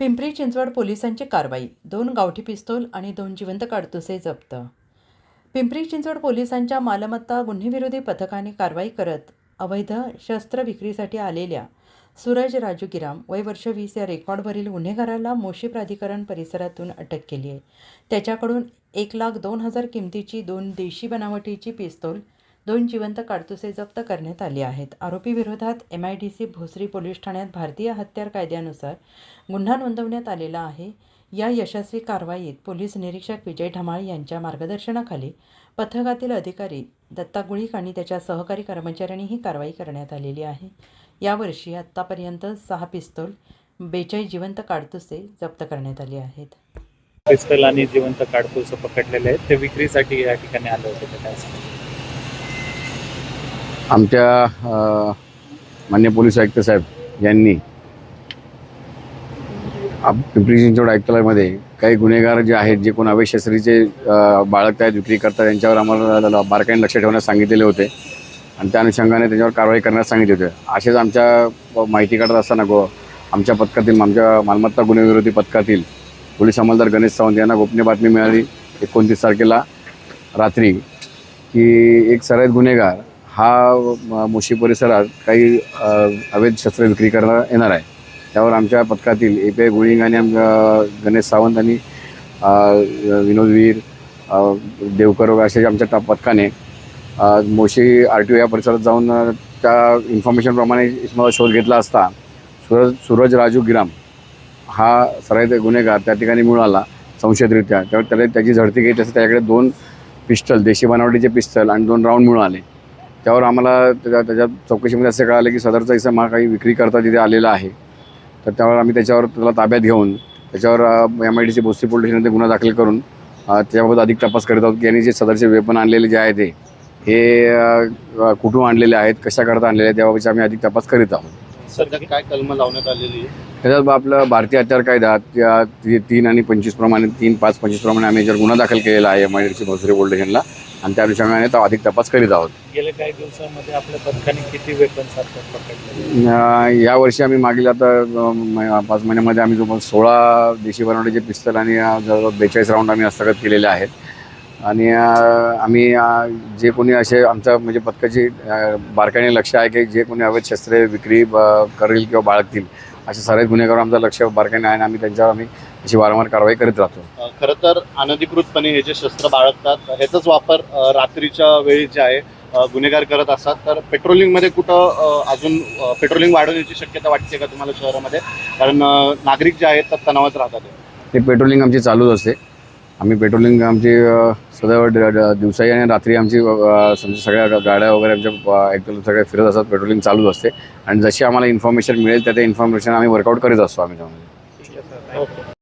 पिंपरी चिंचवड पोलिसांची कारवाई दोन गावठी पिस्तूल आणि दोन जिवंत काडतुसे जप्त. पिंपरी चिंचवड पोलिसांच्या मालमत्ता गुन्हेविरोधी पथकाने कारवाई करत अवैध शस्त्र विक्रीसाठी आलेल्या सूरज राजू गिराम वय वर्ष वीस या रेकॉर्डवरील गुन्हेगाराला मोशी प्राधिकरण परिसरातून अटक केली आहे. त्याच्याकडून एक लाख दोन हजार किमतीची दोन देशी बनावटीची पिस्तूल दोन जिवंत काडतुसे जप्त करण्यात आली आहेत. आरोपीविरोधात M I D C Bhosari police ठाण्यात भारतीय हत्यार कायद्यानुसार गुन्हा नोंदवण्यात आलेला आहे. या यशस्वी कारवाईत पोलीस निरीक्षक विजय ढमाळ यांच्या मार्गदर्शनाखाली पथकातील अधिकारी दत्ता गुळीक आणि त्याच्या सहकारी कर्मचाऱ्यांनी ही कारवाई करण्यात आलेली आहे. यावर्षी आत्तापर्यंत सहा पिस्तोल बेचाळीस जिवंत काडतुसे जप्त करण्यात आले आहेत. पिस्तल आणि जिवंत काडतूस पकडलेले आहेत. ते विक्रीसाठी या ठिकाणी आलं होतं आमच्या मान्य पोलीस आयुक्त साहेब यांनी आप- पिंपरी चिंचवड आयुक्तालयामध्ये काही गुन्हेगार जे आहेत जे कोण अवैशस्त्रीचे अ, बाळगत आहेत विक्री करतात त्यांच्यावर आम्हाला बारकाईने लक्ष ठेवण्यास सांगितलेले होते. आणि त्या अनुषंगाने त्याच्यावर कारवाई करण्यास सांगितले होते. असेच आमच्या माहिती काढत असताना गो आमच्या पथकातील आमच्या मालमत्ता गुन्हेविरोधी पथकातील पोलीस अंमलदार गणेश सावंत यांना गोपनीय बातमी मिळाली एकोणतीस तारखेला रात्री की एक सराईत गुन्हेगार हा मोशी परिसरात काही अवैध शस्त्र विक्री करणार येणार आहे. त्यावर आमच्या पथकातील ए पी आय गुळिंग आणि गणेश सावंत आणि विनोदवीर विनोद वीर देवकर असे आमच्या टा- पथकाने मोशी आर टी ओ या परिसरात जाऊन त्या इन्फॉर्मेशनप्रमाणे मला शोध घेतला असता सूरज सूरज राजू गिराम हा सराईत गुन्हेगार त्या ठिकाणी मिळाला संशयितरित्या. त्यावर त्याला त्याची झडती घेत असता त्याच्याकडे दोन पिस्टल देशी बनावटीचे पिस्टल आणि दोन राऊंड मिळून त्यावर आम्हाला त्याच्या त्याच्या चौकशीमध्ये असं कळालं की सदरचा इसम हा काही विक्री करता तिथे आलेला आहे. तर त्यावर आम्ही त्याच्यावर त्याला ताब्यात घेऊन त्याच्यावर M I D C Bhosari police स्टेशनमध्ये गुन्हा दाखल करून अ, त्याबाबत अधिक तपास करीत आहोत की यांनी जे सदरचे वेपन आणलेले जे आहे ते हे कुठून आणलेले आहेत कशा करता आणलेले आहेत त्याबाबतचे आम्ही अधिक तपास करीत आहोत. सध्या काय कलम लावण्यात आलेली आहे? त्याच्यात आपलं भारतीय हत्यार कायदा त्या तीन आणि पंचवीस प्रमाणे तीन पाच पंचवीस प्रमाणे आम्ही याच्यावर गुन्हा दाखल केलेला आहे M I D C Bhosari police स्टेशनला. आणि त्या अनुषंगाने तो अधिक तपास करीत आहोत. गेल्या काही दिवसांमध्ये आपल्या पथकाने किती वेपन सारखं पकडले? अं, यावर्षी आम्ही मागील आता अं, म- पाच महिन्यामध्ये आम्ही जवळ सोळा देशी बनवण्याचे पिस्तल आणि अं, जवळजवळ बेचाळीस राऊंड आम्ही हस्तगत केलेले आहेत. आणि अं, आम्ही अं, जे कोणी असे आमच्या म्हणजे पथकाची अं, बारकाईने लक्ष आहे की जे कोणी अवैध शस्त्रे विक्री ब- करेल किंवा बाळगतील असे सर्व गुन्हेगार आमचं लक्ष बारकाईने आहे आणि आम्ही त्यांच्यावर आम्ही अशी वारंवार कारवाई करीत राहतो. खरं तर अनधिकृतपणे हे जे शस्त्र बाळगतात ह्याचाच वापर रात्रीच्या वेळी जे आहे गुन्हेगार करत असतात. तर पेट्रोलिंगमध्ये कुठं अजून पेट्रोलिंग वाढवण्याची शक्यता वाटते का तुम्हाला शहरामध्ये? कारण नागरिक जे आहेत तर तणावात राहतात. ते पेट्रोलिंग आमची चालूच असते. आम्ही पेट्रोलिंग आमची सदैव दिवसाही आणि रात्री आमची समजा सगळ्या गाड्या वगैरे आमच्या एकदम सगळ्या फिरत असतात पेट्रोलिंग चालूच असते. आणि जशी आम्हाला इन्फॉर्मेशन मिळेल त्या त्या इन्फॉर्मेशन आम्ही वर्कआउट करीत असतो आम्ही त्यामध्ये.